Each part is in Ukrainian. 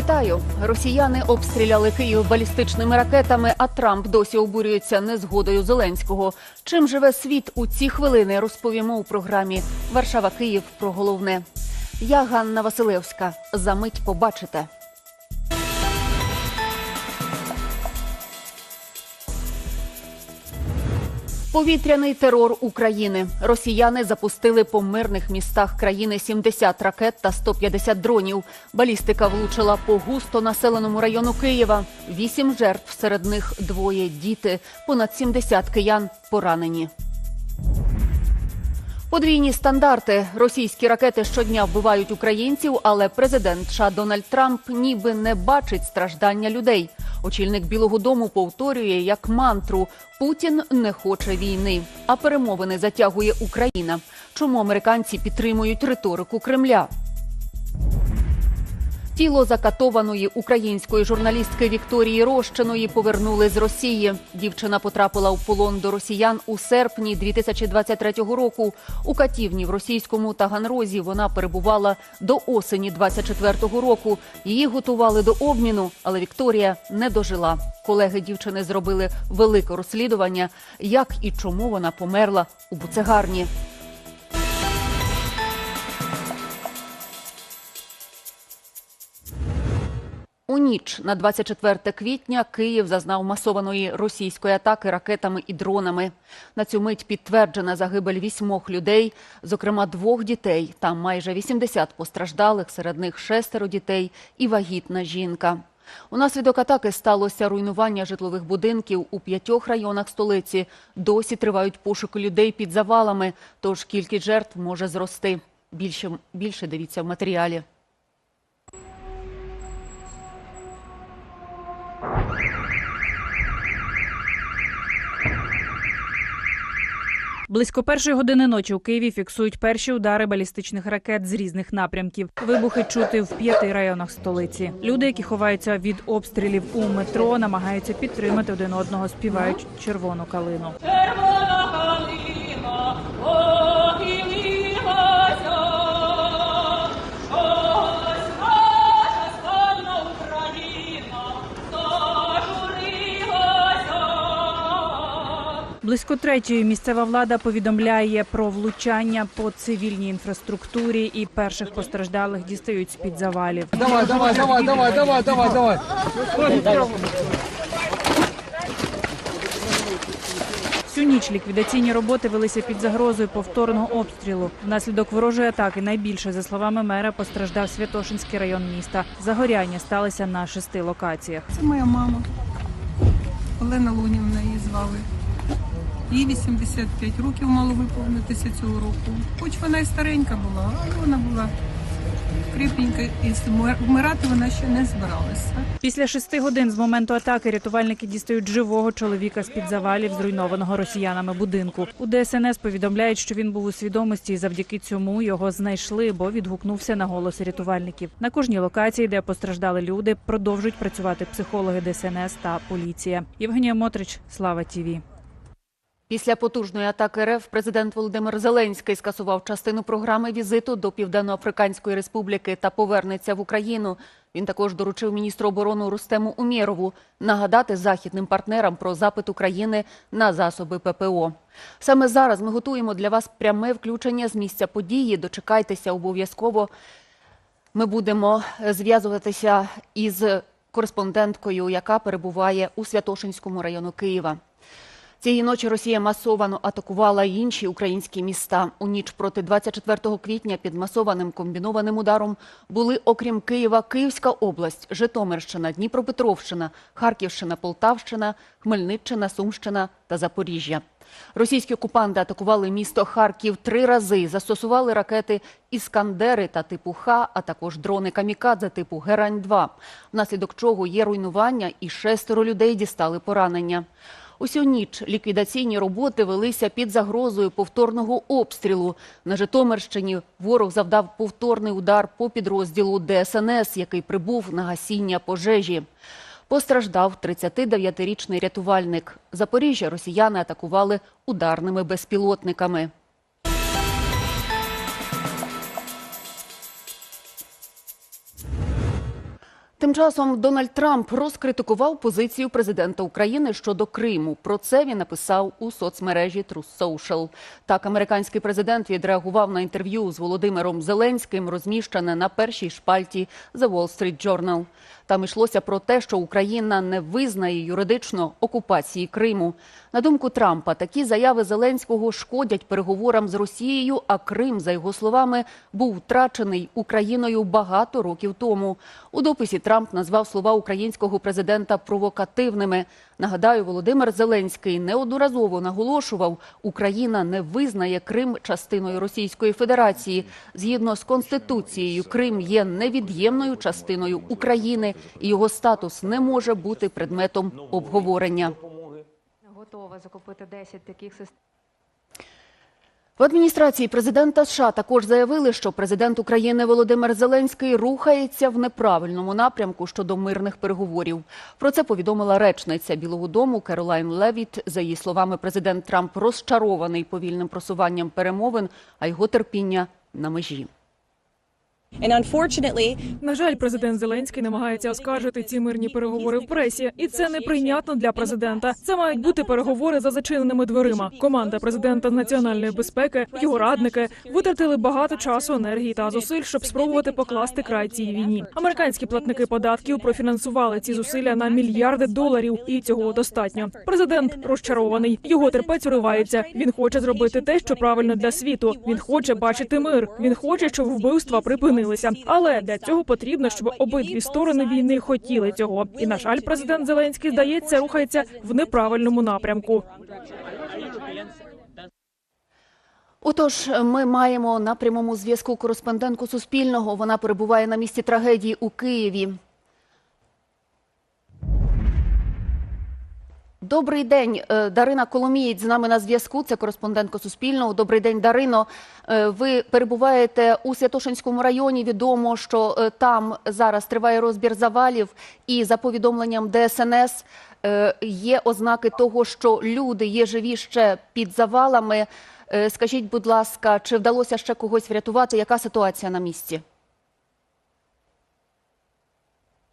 Вітаю! Росіяни обстріляли Київ балістичними ракетами, а Трамп досі обурюється незгодою Зеленського. Чим живе світ у ці хвилини? Розповімо у програмі Варшава Київ про головне. Я Ганна Василевська. За мить побачите. Повітряний терор України. Росіяни запустили по мирних містах країни 70 ракет та 150 дронів. Балістика влучила по густо населеному району Києва. Вісім жертв, серед них двоє діти. Понад 70 киян поранені. Подвійні стандарти. Російські ракети щодня вбивають українців, але президент США Дональд Трамп ніби не бачить страждання людей. Очільник Білого Дому повторює як мантру: Путін не хоче війни, а перемовини затягує Україна. Чому американці підтримують риторику Кремля? Тіло закатованої української журналістки Вікторії Рощиної повернули з Росії. Дівчина потрапила в полон до росіян у серпні 2023 року. У катівні в російському Таганрозі вона перебувала до осені 24-го року. Її готували до обміну, але Вікторія не дожила. Колеги дівчини зробили велике розслідування, як і чому вона померла у буцегарні. У ніч на 24 квітня Київ зазнав масованої російської атаки ракетами і дронами. На цю мить підтверджена загибель вісьмох людей, зокрема двох дітей. Там майже 80 постраждалих, серед них шестеро дітей і вагітна жінка. Унаслідок атаки сталося руйнування житлових будинків у п'ятьох районах столиці. Досі тривають пошуки людей під завалами, тож кількість жертв може зрости. Більше, більше дивіться в матеріалі. Близько першої години ночі у Києві фіксують перші удари балістичних ракет з різних напрямків. Вибухи чути в п'яти районах столиці. Люди, які ховаються від обстрілів у метро, намагаються підтримати один одного, співають червону калину. Близько третьої місцева влада повідомляє про влучання по цивільній інфраструктурі і перших постраждалих дістають з під завалів. Давай, давай, давай, давай, давай, давай, давай. Всю ніч ліквідаційні роботи велися під загрозою повторного обстрілу. Внаслідок ворожої атаки найбільше, за словами мера, постраждав Святошинський район міста. Загоряння сталися на шести локаціях. Це моя мама. Олена Лунівна її звали. Їй 85 років мало виповнитися цього року. Хоч вона і старенька була, але вона була крепенька і вмир- вмирати вона ще не збиралася. Після шести годин з моменту атаки рятувальники дістають живого чоловіка з під завалів зруйнованого росіянами будинку. У ДСНС повідомляють, що він був у свідомості, і завдяки цьому його знайшли, бо відгукнувся на голос рятувальників. На кожній локації, де постраждали люди, продовжують працювати психологи ДСНС та поліція. Євгенія Мотрич, Слава Тіві. Після потужної атаки РФ президент Володимир Зеленський скасував частину програми візиту до Південноафриканської Республіки та повернеться в Україну. Він також доручив міністру оборони Рустему Умєрову нагадати західним партнерам про запит України на засоби ППО. Саме зараз ми готуємо для вас пряме включення з місця події. Дочекайтеся обов'язково. Ми будемо зв'язуватися із кореспонденткою, яка перебуває у Святошинському району Києва. Цієї ночі Росія масовано атакувала інші українські міста. У ніч проти 24 квітня під масованим комбінованим ударом були, окрім Києва, Київська область, Житомирщина, Дніпропетровщина, Харківщина, Полтавщина, Хмельниччина, Сумщина та Запоріжжя. Російські окупанти атакували місто Харків три рази, застосували ракети «Іскандери» та типу Х, а також дрони «Камікадзе» типу «Герань-2», внаслідок чого є руйнування і шестеро людей дістали поранення. Усю ніч ліквідаційні роботи велися під загрозою повторного обстрілу. На Житомирщині ворог завдав повторний удар по підрозділу ДСНС, який прибув на гасіння пожежі. Постраждав 39-річний рятувальник. Запоріжжя росіяни атакували ударними безпілотниками. Тим часом Дональд Трамп розкритикував позицію президента України щодо Криму. Про це він написав у соцмережі Truth Social. Так, американський президент відреагував на інтерв'ю з Володимиром Зеленським, розміщене на першій шпальті The Wall Street Journal. Там йшлося про те, що Україна не визнає юридично окупації Криму. На думку Трампа, такі заяви Зеленського шкодять переговорам з Росією, а Крим, за його словами, був втрачений Україною багато років тому. У дописі Трамп назвав слова українського президента провокативними. Нагадаю, Володимир Зеленський неодноразово наголошував, Україна не визнає Крим частиною Російської Федерації. Згідно з конституцією, Крим є невід'ємною частиною України, і його статус не може бути предметом обговорення. готова закупити 10 таких систем. В адміністрації президента США також заявили, що президент України Володимир Зеленський рухається в неправильному напрямку щодо мирних переговорів. Про це повідомила речниця Білого Дому Керолайн Левіт. За її словами, президент Трамп розчарований повільним просуванням перемовин, а його терпіння на межі. На жаль, президент Зеленський намагається оскаржити ці мирні переговори в пресі, і це неприйнятно для президента. Це мають бути переговори за зачиненими дверима. Команда президента з національної безпеки, його радники витратили багато часу, енергії та зусиль, щоб спробувати покласти край цій війні. Американські платники податків профінансували ці зусилля на мільярди доларів, і цього достатньо. Президент розчарований. Його терпець уривається. Він хоче зробити те, що правильно для світу. Він хоче бачити мир. Він хоче, щоб вбивства припинилися. Але для цього потрібно, щоб обидві сторони війни хотіли цього. І на жаль, президент Зеленський здається, рухається в неправильному напрямку. Отож, ми маємо на прямому зв'язку кореспондентку Суспільного. Вона перебуває на місці трагедії у Києві. Добрий день, Е, Дарина Коломієць з нами на зв'язку. Це кореспондентка Суспільного. Добрий день, Дарино. Е, Ви перебуваєте у Святошинському районі. Відомо, що е, там зараз триває розбір завалів, і за повідомленням ДСНС є ознаки того, що люди є живі ще під завалами. Скажіть, будь ласка, чи вдалося ще когось врятувати? Яка ситуація на місці?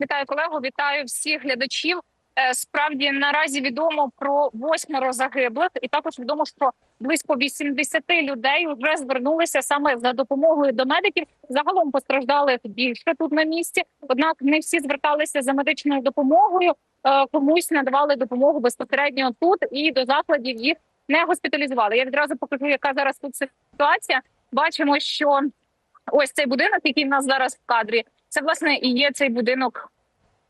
Вітаю колегу, вітаю всіх глядачів. Е, Справді наразі відомо про восьмеро загиблих, і також відомо, що близько 80 людей вже звернулися саме за допомогою до медиків. Загалом постраждали більше тут на місці. Однак не всі зверталися за медичною допомогою. Е, Комусь надавали допомогу безпосередньо тут і до закладів їх не госпіталізували. Я відразу покажу, яка зараз тут ситуація. Бачимо, що ось цей будинок, який в нас зараз в кадрі, це власне і є цей будинок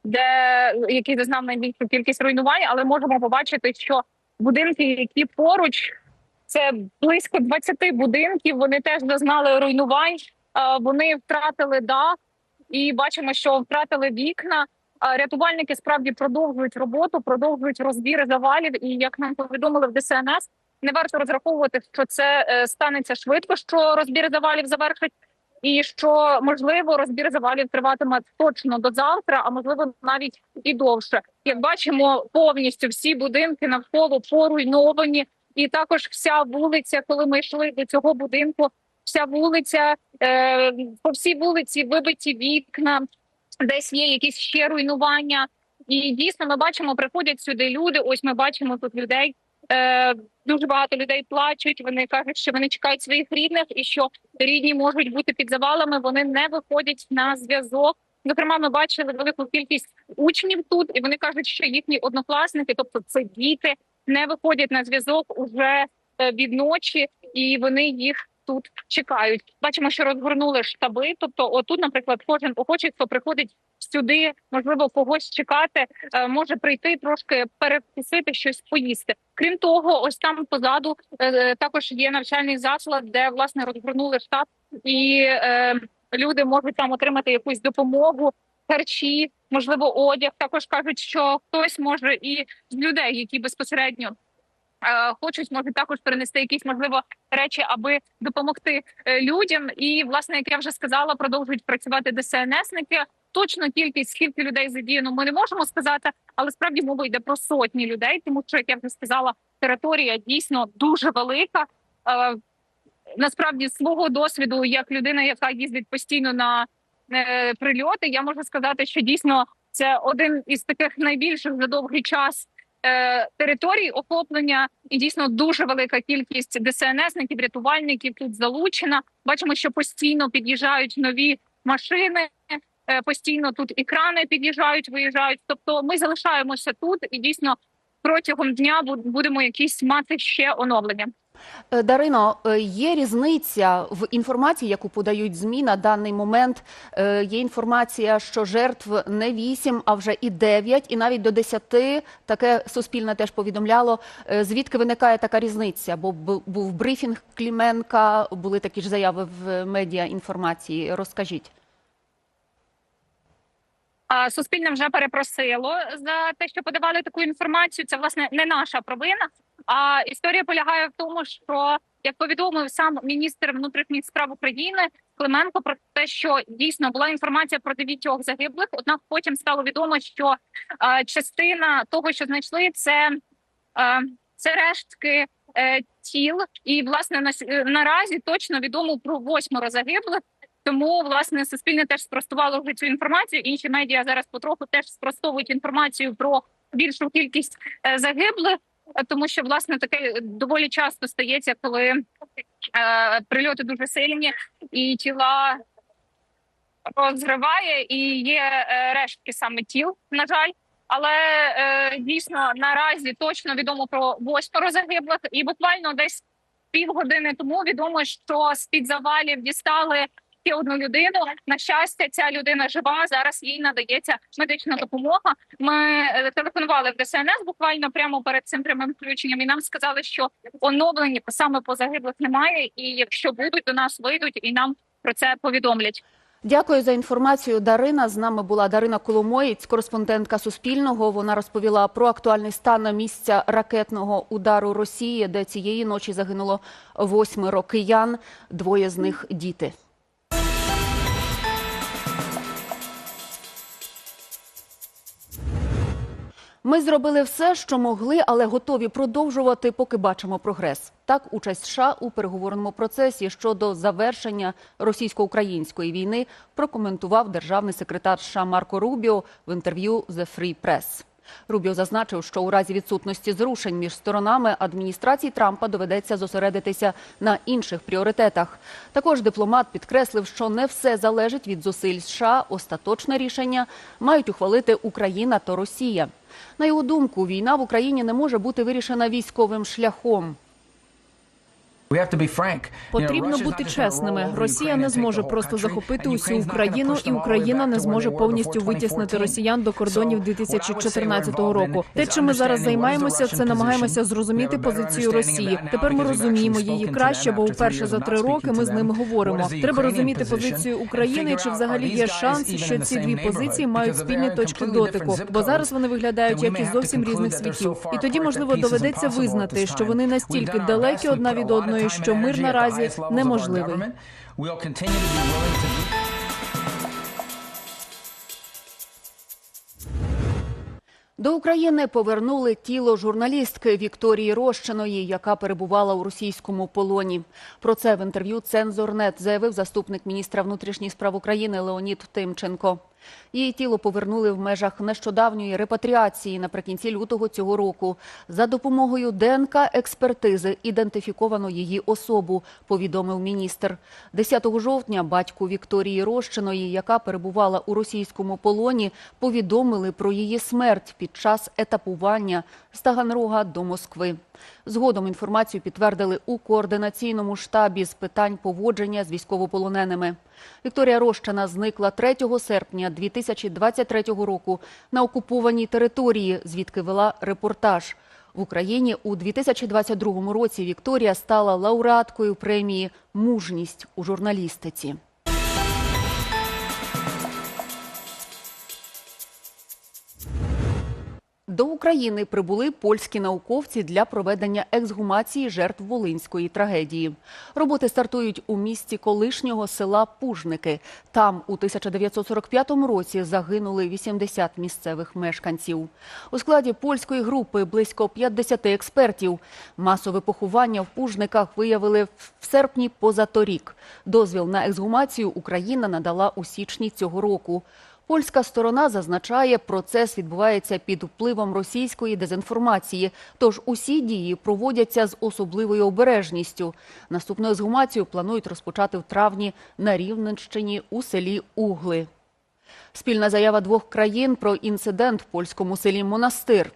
де який зазнав найбільшу кількість руйнувань, але можемо побачити, що будинки, які поруч, це близько 20 будинків. Вони теж зазнали руйнувань. Вони втратили дах, і бачимо, що втратили вікна. Рятувальники справді продовжують роботу, продовжують розбір завалів. І як нам повідомили в ДСНС, не варто розраховувати, що це е, станеться швидко, що розбір завалів завершить і що можливо розбір завалів триватиме точно до завтра, а можливо навіть і довше. Як бачимо, повністю всі будинки навколо поруйновані, і також вся вулиця, коли ми йшли до цього будинку, вся вулиця е, по всій вулиці вибиті вікна, десь є якісь ще руйнування. І дійсно ми бачимо, приходять сюди люди. Ось ми бачимо тут людей. Е, дуже багато людей плачуть. Вони кажуть, що вони чекають своїх рідних, і що рідні можуть бути під завалами. Вони не виходять на зв'язок. Зокрема, ми бачили велику кількість учнів тут, і вони кажуть, що їхні однокласники, тобто це діти, не виходять на зв'язок уже е, від ночі, і вони їх тут чекають. Бачимо, що розгорнули штаби. Тобто, отут, наприклад, кожен охочий, хто приходить сюди, можливо, когось чекати, е, може прийти трошки перекусити щось поїсти. Крім того, ось там позаду е, також є навчальний заклад, де власне розгорнули штаб, і е, люди можуть там отримати якусь допомогу, харчі, можливо, одяг. Також кажуть, що хтось може і з людей, які безпосередньо. Е, Хочуть, можуть також перенести якісь можливо речі, аби допомогти е, людям. І власне, як я вже сказала, продовжують працювати ДСНСники. Точно кількість скільки людей задіяно, ми не можемо сказати, але справді мова йде про сотні людей, тому що як я вже сказала, територія дійсно дуже велика. Е, Насправді, свого досвіду, як людина, яка їздить постійно на прильоти. Я можу сказати, що дійсно це один із таких найбільших за довгий час е, територій охоплення, і дійсно дуже велика кількість ДСНСників, рятувальників тут залучена. Бачимо, що постійно під'їжджають нові машини. е, Постійно тут і під'їжджають, виїжджають. Тобто, ми залишаємося тут і дійсно протягом дня бу- будемо якісь мати ще оновлення. Е, Дарино, е, є різниця в інформації, яку подають ЗМІ на даний момент. Е, Є інформація, що жертв не 8, а вже і 9, і навіть до 10. Таке Суспільне теж повідомляло. Звідки виникає така різниця? Бо був брифінг Кліменка, були такі ж заяви в медіа інформації. Розкажіть. Суспільне вже перепросило за те, що подавали таку інформацію. Це власне не наша провина. А історія полягає в тому, що як повідомив сам міністр внутрішніх справ України Клименко про те, що дійсно була інформація про дев'ятьох загиблих. Однак потім стало відомо, що е, частина того, що знайшли, це, е, це рештки е, тіл. І власне на, наразі точно відомо про восьмеро загиблих. Тому власне суспільне теж спростувало вже цю інформацію. Інші медіа зараз потроху теж спростовують інформацію про більшу кількість е, загиблих, тому що власне таке доволі часто стається, коли е, прильоти дуже сильні і тіла розриває, і є е, рештки саме тіл, на жаль. Але е, дійсно наразі точно відомо про восьмеро загиблих, і буквально десь півгодини тому відомо, що з під завалів дістали ще одну людину. На щастя, ця людина жива. Зараз їй надається медична допомога. Ми е, телефонували в ДСНС буквально прямо перед цим прямим включенням, і нам сказали, що оновлені саме по загиблих немає. І якщо будуть, до нас вийдуть і нам про це повідомлять. Дякую за інформацію. Дарина з нами була Дарина Коломоєць, кореспондентка Суспільного. Вона розповіла про актуальний стан місця ракетного удару Росії, де цієї ночі загинуло восьмеро киян, двоє з них діти. Ми зробили все, що могли, але готові продовжувати, поки бачимо прогрес. Так, участь США у переговорному процесі щодо завершення російсько-української війни прокоментував державний секретар США Марко Рубіо в інтерв'ю The Free Press. Рубіо зазначив, що у разі відсутності зрушень між сторонами адміністрації Трампа доведеться зосередитися на інших пріоритетах. Також дипломат підкреслив, що не все залежить від зусиль США. Остаточне рішення мають ухвалити Україна та Росія. На його думку, війна в Україні не може бути вирішена військовим шляхом. Потрібно бути чесними. Росія не зможе просто захопити усю Україну, і Україна не зможе повністю витіснити росіян до кордонів 2014 року. Те, чим ми зараз займаємося, це намагаємося зрозуміти позицію Росії. Тепер ми розуміємо її краще, бо вперше за три роки ми з ними говоримо. Треба розуміти позицію України, чи взагалі є шанс, що ці дві позиції мають спільні точки дотику, бо зараз вони виглядають як із зовсім різних світів. І тоді можливо доведеться визнати, що вони настільки далекі одна від одної, що мир наразі неможливий. До України повернули тіло журналістки Вікторії Рощиної, яка перебувала у російському полоні. Про це в інтерв'ю «Цензорнет» заявив заступник міністра внутрішніх справ України Леонід Тимченко. Її тіло повернули в межах нещодавньої репатріації наприкінці лютого цього року. За допомогою ДНК-експертизи ідентифіковано її особу, повідомив міністр. 10 жовтня батьку Вікторії Рощиної, яка перебувала у російському полоні, повідомили про її смерть під час етапування з Таганрога до Москви. Згодом інформацію підтвердили у координаційному штабі з питань поводження з військовополоненими. Вікторія Рощина зникла 3 серпня 2023 року на окупованій території, звідки вела репортаж. В Україні у 2022 році Вікторія стала лауреаткою премії Мужність у журналістиці. До України прибули польські науковці для проведення ексгумації жертв Волинської трагедії. Роботи стартують у місті колишнього села Пужники. Там у 1945 році загинули 80 місцевих мешканців. У складі польської групи близько 50 експертів. Масове поховання в Пужниках виявили в серпні позаторік. Дозвіл на ексгумацію Україна надала у січні цього року. Польська сторона зазначає, процес відбувається під впливом російської дезінформації, тож усі дії проводяться з особливою обережністю. Наступну ексгумацію планують розпочати в травні на Рівненщині у селі Угли. Спільна заява двох країн про інцидент в польському селі Монастир.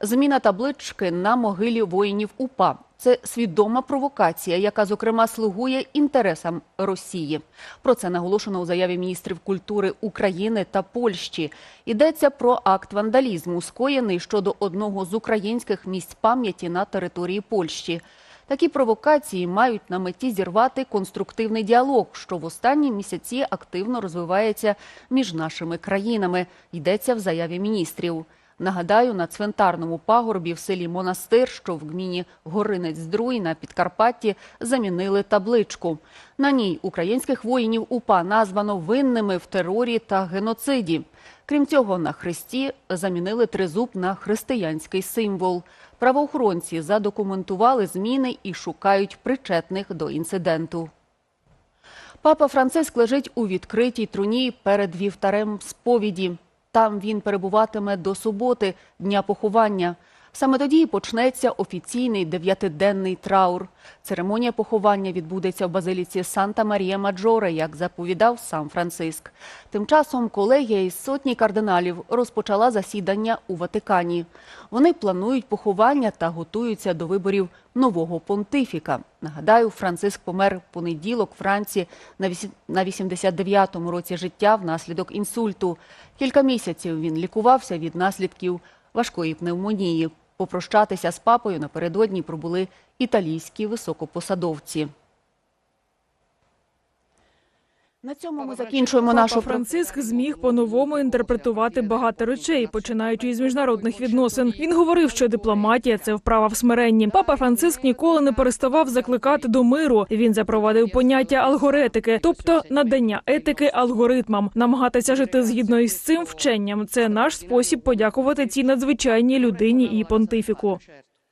Зміна таблички на могилі воїнів УПА. Це свідома провокація, яка, зокрема, слугує інтересам Росії. Про це наголошено у заяві міністрів культури України та Польщі. Йдеться про акт вандалізму, скоєний щодо одного з українських місць пам'яті на території Польщі. Такі провокації мають на меті зірвати конструктивний діалог, що в останні місяці активно розвивається між нашими країнами. Йдеться в заяві міністрів. Нагадаю, на цвинтарному пагорбі в селі Монастир, що в гміні Горинець-Здруй на Підкарпатті, замінили табличку. На ній українських воїнів УПА названо винними в терорі та геноциді. Крім цього, на хресті замінили тризуб на християнський символ. Правоохоронці задокументували зміни і шукають причетних до інциденту. Папа Франциск лежить у відкритій труні перед вівтарем сповіді. Там він перебуватиме до суботи, дня поховання. Саме тоді і почнеться офіційний дев'ятиденний траур. Церемонія поховання відбудеться в базиліці Санта Марія Маджоре, як заповідав сам Франциск. Тим часом колегія із сотні кардиналів розпочала засідання у Ватикані. Вони планують поховання та готуються до виборів нового понтифіка. Нагадаю, Франциск помер в понеділок вранці на вісі- на 89-му році життя внаслідок інсульту. Кілька місяців він лікувався від наслідків важкої пневмонії. Попрощатися з папою напередодні пробули італійські високопосадовці. На цьому ми закінчуємо Папа нашу Франциск зміг по-новому інтерпретувати багато речей, починаючи із міжнародних відносин. Він говорив, що дипломатія це вправа в смиренні. Папа Франциск ніколи не переставав закликати до миру. Він запровадив поняття алгоретики, тобто надання етики алгоритмам. Намагатися жити згідно із цим вченням. Це наш спосіб подякувати цій надзвичайній людині і понтифіку.